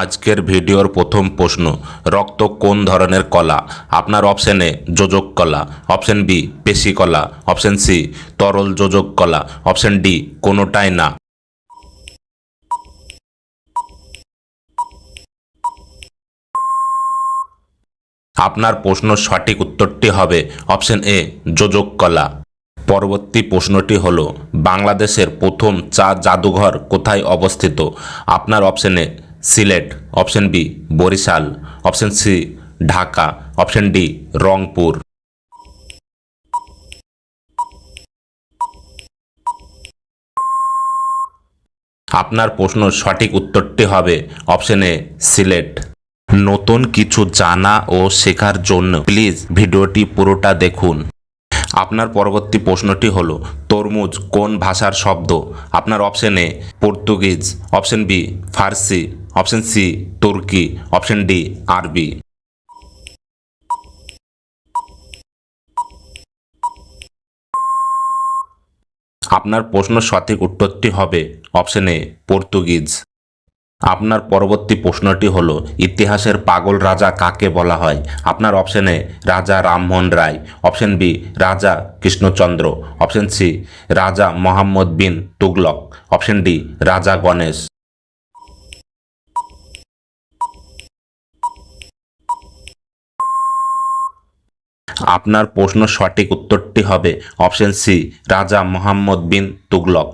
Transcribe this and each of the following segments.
আজকের ভিডিওর প্রথম প্রশ্ন, রক্ত কোন ধরনের কলা? আপনার অপশানে যোজক কলা অপশন বি পেশি কলা অপশন সি তরল যোজক কলা অপশন ডি কোনোটাই না। আপনার প্রশ্ন সঠিক উত্তরটি হবে অপশন এ যোজক কলা। পরবর্তী প্রশ্নটি হল, বাংলাদেশের প্রথম চা জাদুঘর কোথায় অবস্থিত? আপনার অপশনে Sylhet, option B Barisal, option C Dhaka, option D Rangpur. আপনার প্রশ্ন সঠিক উত্তরটি হবে অপশন এ সিলেট। নতুন কিছু জানা ও শেখার জন্য প্লিজ ভিডিওটি পুরোটা দেখুন। আপনার পরবর্তী প্রশ্নটি হলো, তরমুজ কোন ভাষার শব্দ? আপনার option A Portuguese, option B Farsi option C তুর্কি অপশন ডি আরবি আপনার প্রশ্ন সঠিক উত্তরটি হবে অপশন এ, পর্তুগিজ। আপনার পরবর্তী প্রশ্নটি হলো, ইতিহাসের পাগল রাজা কাকে বলা হয়? আপনার অপশনে রাজা রামমোহন রায়। অপশন বি, রাজা Krishnachandra. Option C, Raja Mohammad bin Tughlaq. Option D, Raja Ganesh. আপনার প্রশ্ন সঠিক উত্তরটি হবে অপশন সি, রাজা মোহাম্মদ বিন তুগলক।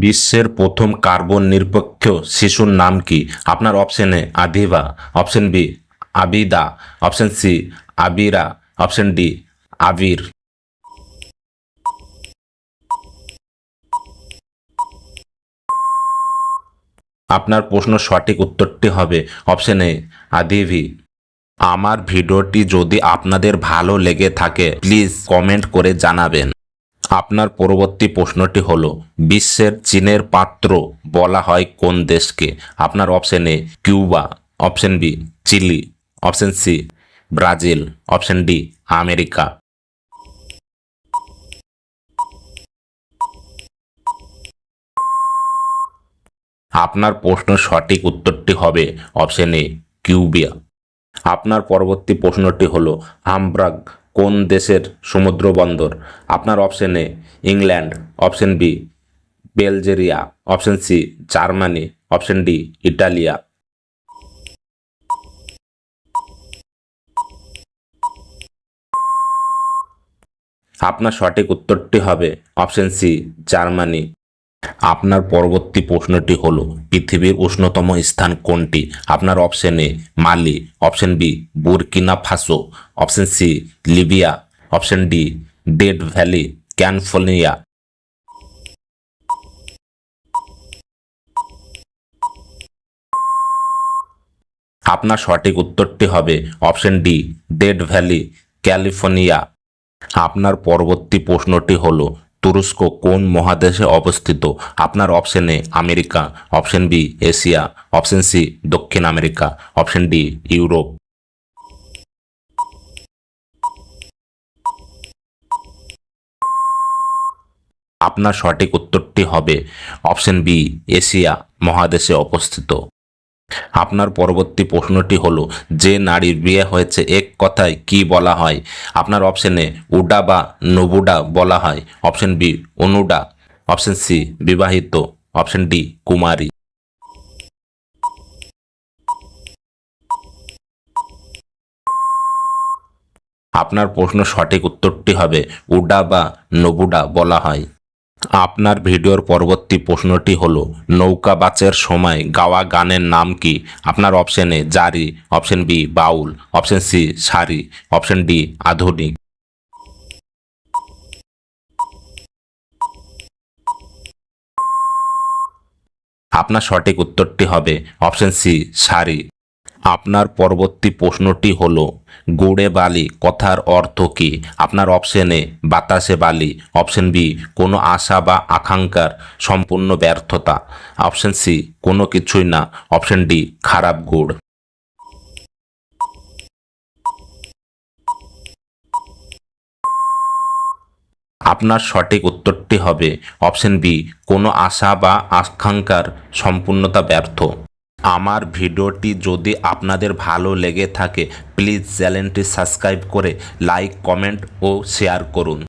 বিশ্বের প্রথম কার্বন নিরপেক্ষ শিশুর নাম কি? আপনার অপশনে Adhiba option B, Abida, option C, Abira, option D, Abir. আপনার প্রশ্ন সঠিক উত্তরটি হবে অপশন এ আদিভি আমার ভিডিওটি যদি আপনাদের ভালো লেগে থাকে, প্লিজ কমেন্ট করে জানাবেন। আপনার পরবর্তী প্রশ্নটি হলো, বিশ্বের চীনের পাত্র বলা হয় কোন দেশকে? আপনার option A Cuba option B Chile option C Brazil option D America. আপনার প্রশ্ন সঠিক উত্তরটি হবে অপশন এ কিউবিয়া। আপনার পরবর্তী প্রশ্নটি হলো, হামব্রাগ কোন দেশের সমুদ্র বন্দর? আপনার option A England option B বেলজেরিয়া option C Germany option D Italia. আপনার সঠিক উত্তরটি হবে অপশন সি জার্মানি। আপনার পরবর্তী প্রশ্নটি হলো, পৃথিবীর উষ্ণতম স্থান কোনটি? আপনার option A Mali option B Burkina Faso option C Libya option D Death Valley California আপনার সঠিক উত্তরটি হবে option D Death Valley, California. আপনার পরবর্তী প্রশ্নটি হলো তুরস্ক কোন মহাদেশে অবস্থিত? আপনার অপশনে America option B Asia option C দক্ষিণ আমেরিকা অপশন ডি ইউরোপ। আপনার সঠিক উত্তরটি হবে অপশন বি এশিয়া মহাদেশে অবস্থিত। আপনার পরবর্তী প্রশ্নটি হলো, যে নারীর বিয়ে হয়েছে এক কথায় কি বলা হয়? আপনার অপশানে উডা বা নবুডা বলা হয়। অপশন বি অনুডা। অপশন সি বিবাহিত। অপশন ডি কুমারী। আপনার প্রশ্ন সঠিক উত্তরটি হবে, উডা বা নবুডা বলা হয়। আপনার ভিডিওর পরবর্তী প্রশ্নটি হলো, নৌকা বাচের সময় গাওয়া গানের নাম কি? আপনার অপশনে জারি, অপশন বি বাউল, অপশন সি সারি, অপশন ডি আধুনিক। আপনার সঠিক উত্তরটি হবে অপশন সি সারি। আপনার পরবর্তী প্রশ্নটি হল, গুড়ে বালি কথার অর্থ কী? আপনার অপশনে বাতাসে বালি অপশন বি কোনো আশা বা আকাঙ্ক্ষার সম্পূর্ণ ব্যর্থতা। অপশন সি কোনো কিছুই না। অপশন ডি খারাপ গুড়। আপনার সঠিক উত্তরটি হবে অপশন বি কোনো আশা বা আকাঙ্ক্ষার সম্পূর্ণতা ব্যর্থ। আমার ভিডিওটি যদি আপনাদের ভালো লেগে থাকে প্লিজ চ্যানেলটি সাবস্ক্রাইব করে লাইক কমেন্ট ও শেয়ার করুন।